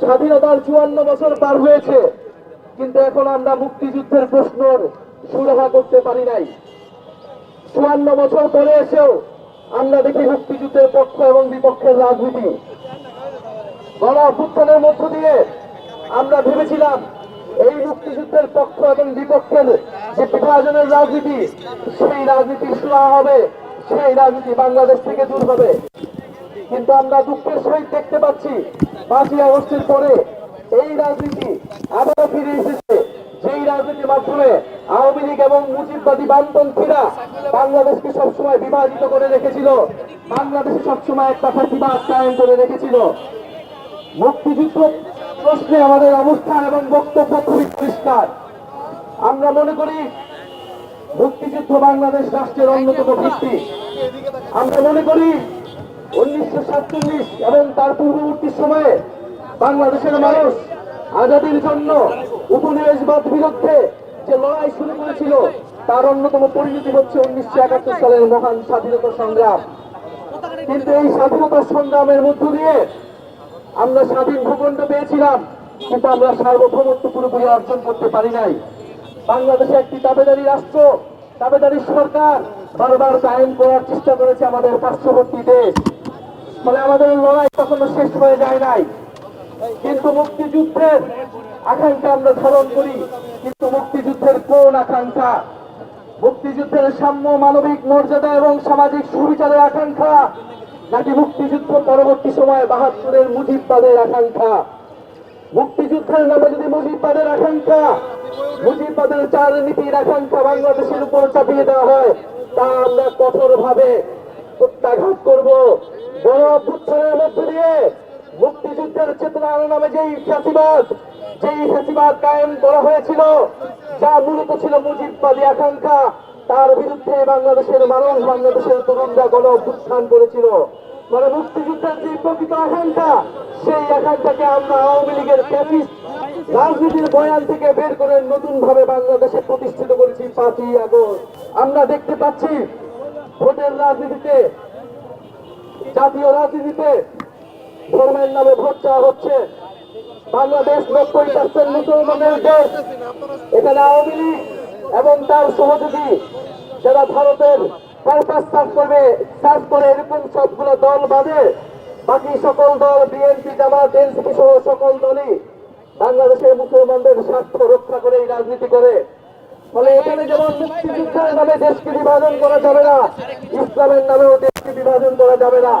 স্বাধীনতার চুয়ান্ন বছর পার হয়েছে, কিন্তু এখন আমরা মুক্তিযুদ্ধের প্রশ্নর সুরাহা করতে পারি নাই। চুয়ান্ন বছর পরে এসেও আমরা দেখি মুক্তিযুদ্ধের পক্ষ এবং বিপক্ষের রাজনীতি। গণ অভ্যুত্থানের মধ্য দিয়ে আমরা ভেবেছিলাম এই মুক্তিযুদ্ধের পক্ষ এবং বিপক্ষের যে বিভাজনের রাজনীতি, সেই রাজনীতি সুরা হবে, সেই রাজনীতি বাংলাদেশ থেকে দূর হবে। কিন্তু আমরা দুঃখের সহিত দেখতে পাচ্ছি পাঁচই আগস্টের পরে এই রাজনীতি আবারও ফিরে এসেছে। যেই রাজনীতির মাধ্যমে আওয়ামী লীগ এবং মুজিববাদী বামপন্থীরা বাংলাদেশকে সবসময় বিভাজিত করে রেখেছিল, বাংলাদেশে সবসময় একটা প্রতিবাদ কায়েম করে রেখেছিল। মুক্তিযুদ্ধ প্রশ্নে আমাদের অবস্থান এবং বক্তব্য খুবই পরিষ্কার। আমরা মনে করি মুক্তিযুদ্ধ বাংলাদেশ রাষ্ট্রের অন্যতম ভিত্তি। আমরা মনে করি উনিশশো সাতচল্লিশ এবং তার পূর্ববর্তী সময়ে বাংলাদেশের মানুষ আজাদির জন্য উপনিবেশবাদ বিরুদ্ধে যে লড়াই শুরু করেছিল, তার অন্যতম পরিণতি হচ্ছে উনিশশো একাত্তর সালের মহান স্বাধীনতা সংগ্রাম। কিন্তু এই স্বাধীনতা সংগ্রামের মধ্য দিয়ে আমরা স্বাধীন ভূখণ্ড পেয়েছিলাম, কিন্তু আমরা সার্বভৌমত্ব পুরোপুরি অর্জন করতে পারি নাই। বাংলাদেশে একটি দাবেদারি রাষ্ট্র দাবেদারি সরকার বারবার কায়েম করার চেষ্টা করেছে আমাদের পার্শ্ববর্তী দেশ। ফলে আমাদের লড়াই কখনো শেষ হয়ে যায় নাই। কিন্তু মুক্তিযুদ্ধের আকাঙ্ক্ষা আমরা ধারণ করি, কিন্তু মুক্তিযুদ্ধের কোন আকাঙ্ক্ষা, মুক্তিযুদ্ধের সাম্য মানবিক মর্যাদা এবং সামাজিক সুবিচারের আকাঙ্ক্ষা, নাকি মুক্তিযুদ্ধ পরবর্তী সময়ে বাহাত্তরের মুজিববাদের আকাঙ্ক্ষা? মুক্তিযুদ্ধের নামে যদি মুজিববাদের আকাঙ্ক্ষা, মুজিববাদের চার নীতির আকাঙ্ক্ষা বাংলাদেশের উপর চাপিয়ে দেওয়া হয়, তা আমরা কঠোর ভাবে প্রত্যাঘাত করব। বড় অভ্যুত্থানের মধ্য দিয়ে মুক্তিযুদ্ধের চেতনার নামে যেই ফ্যাসিবাদ যেই ফ্যাসিবাদ কায়েম করা হয়েছিল, যা মূলত ছিল মুজিববাদী আকাঙ্ক্ষা, তার বিরুদ্ধে বাংলাদেশের মানুষ, বাংলাদেশের তরুণরা গণ অভ্যুত্থান করেছিল। মানে মুক্তিযুদ্ধের যে প্রকৃত আকাঙ্ক্ষা, সেই আকাঙ্ক্ষাকে আমরা আওয়ামী লীগের ফ্যাসিস্ট রাজনীতির বয়ান থেকে বের করে নতুন ভাবে বাংলাদেশে প্রতিষ্ঠিত করেছি পাঁচই আগস্ট। আমরা দেখতে পাচ্ছি ভোটের রাজনীতিতে জাতীয় রাজনীতিতে ধর্মের নামে ভোট চাওয়া হচ্ছে। বাংলাদেশ নব্বই পার্সেন্ট মুসলমানের দেশ। এখানে আওয়ামী লীগ এবং তার সহযোগী যারা ভারতের পারপাস সার্চ করবে সার্চ করে এরকম সবগুলো দল বাদে বাকি সকল দল বিএনপি জামাত এনসিপি সহ সকল দলই বাংলাদেশের মুসলমানদের স্বার্থ রক্ষা করে এই রাজনীতি করে। ফলে এখানে যেমন মুক্তিযুদ্ধের নামে দেশকে বিভাজন করা যাবে না, ইসলামের নামেও বিভাজন করা যাবে না।